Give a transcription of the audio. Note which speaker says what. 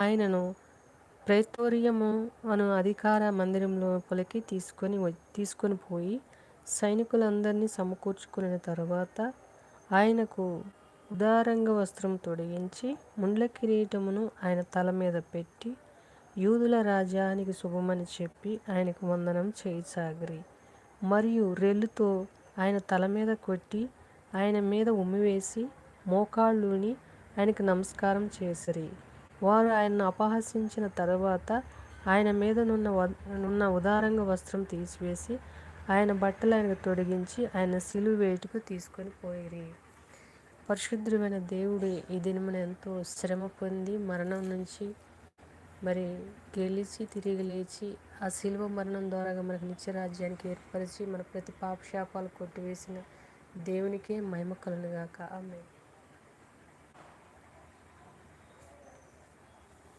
Speaker 1: ఆయనను ప్రేతోరియము అను అధికార మందిరంలో పొలికి తీసుకొని తీసుకొని పోయి సైనికులందరినీ సమకూర్చుకున్న తరువాత ఆయనకు ఉదారంగ వస్త్రం తొడిగించి ముండ్ల కిరీటమును ఆయన తల మీద పెట్టి యూదుల రాజ్యానికి శుభమని చెప్పి ఆయనకు వందనం చేయసాగిరి. మరియు రెల్లుతో ఆయన తల మీద కొట్టి ఆయన మీద ఉమ్మివేసి మోకాళ్ళుని ఆయనకు నమస్కారం చేసిరి. వారు ఆయనను అపహసించిన తర్వాత ఆయన మీద నున్న నున్న ఉదారంగా వస్త్రం తీసివేసి ఆయన బట్టలు ఆయనకు తొడిగించి ఆయన సిలువ వేటుకు తీసుకొని పోయిరి. పరిశుద్ధుడైన దేవుడు ఈ దినమున ఎంతో శ్రమ పొంది మరణం నుంచి మరి గెలిచి తిరిగి లేచి ఆ శిలువ మరణం ద్వారా మనకు నిత్య రాజ్యానికి ఏర్పరిచి మన ప్రతి పాపశాపాలు కొట్టివేసిన దేవునికే మహిమ కలుగుగాక ఆమె